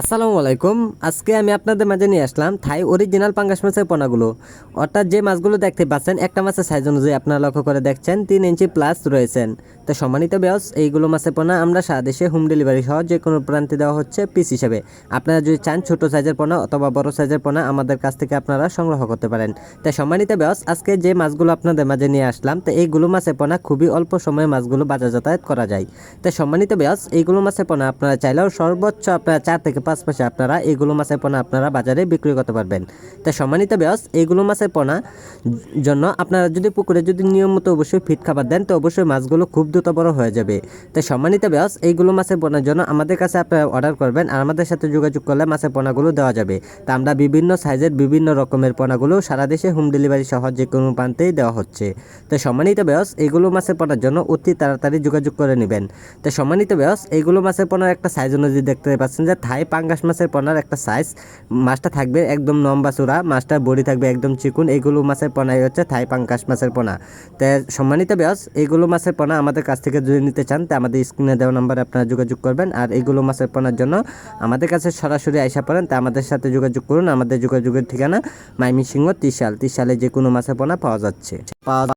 আসসালামু আলাইকুম। আজকে আমি আপনাদের মাঝে নিয়ে আসলাম থাই অরিজিনাল পাঙ্গাস মাছের পোনাগুলো। অর্থাৎ যে মাছগুলো দেখতে পাচ্ছেন, একটা মাছের সাইজ অনুযায়ী আপনারা লক্ষ্য করে দেখছেন, তিন ইঞ্চি প্লাস রয়েছেন। তো সম্মানিত ব্যাস এইগুলো মাছের পোনা আমরা সারা দেশে হোম ডেলিভারি সহ যে কোনো প্রান্তে দেওয়া হচ্ছে পিস হিসেবে। আপনারা যদি চান ছোট সাইজের পোনা অথবা বড় সাইজের পোনা, আমাদের কাছ থেকে আপনারা সংগ্রহ করতে পারেন। তাই সম্মানিত ব্যাস আজকে যে মাছগুলো আপনাদের মাঝে নিয়ে আসলাম, তো এইগুলো মাছের পোনা খুবই অল্প সময়ে মাছগুলো বাজার যাতায়াত করা যায়। তাই সম্মানিত ব্যাস এইগুলো মাছের পোনা আপনারা চাইলেও সর্বোচ্চ আপনারা চার থেকে মাসে আপনারা এইগুলো মাছের পোনা আপনারা বাজারে বিক্রি করতে পারবেন। তাই সম্মানিত ব্যাস এইগুলো মাছের পোনা জন্য আপনারা যদি পুকুরে যদি নিয়মিত অবশ্যই ফিট খাবার দেন, তো অবশ্যই মাছগুলো খুব দ্রুত বড় হয়ে যাবে। তাই সম্মানিত ব্যাস এইগুলো মাছের পোনার জন্য আমাদের কাছে আপনারা অর্ডার করবেন আর আমাদের সাথে যোগাযোগ করলে মাছের পোনাগুলো দেওয়া যাবে। তা আমরা বিভিন্ন সাইজের বিভিন্ন রকমের পোনাগুলো সারা দেশে হোম ডেলিভারি সহ যে কোনো প্রান্তেই দেওয়া হচ্ছে। তো সম্মানিত ব্যাস এইগুলো মাছের পোনার জন্য অতি তাড়াতাড়ি যোগাযোগ করে নেবেন। তো সম্মানিত ব্যাস এইগুলো মাছের পোনার একটা সাইজ অনুযায়ী দেখতে পাচ্ছেন যে থাই পাঙ্গাস মাছের পোনার একটা সাইজ মাছটা থাকবে একদম লম্বা চূড়া মাছটার বড়ি থাকবে একদম চিকুন। এইগুলো মাছের পোনাই হচ্ছে থাই পাঙ্গাস মাছের পোনা। তো সম্মানিত ব্যাস এইগুলো মাছের পোনা আমাদের কাছ থেকে যদি নিতে চান, তো আমাদের স্ক্রিনে দেওয়া নাম্বারে আপনারা যোগাযোগ করবেন। আর এইগুলো মাছের পোনার জন্য আমাদের কাছে সরাসরি আইসা পড়েন, তা আমাদের সাথে যোগাযোগ করুন। আমাদের যোগাযোগের ঠিকানা মাইমিসিংহ ত্রিশাল ত্রিশালে যে কোনো মাছের পোনা পাওয়া যাচ্ছে। পাওয়া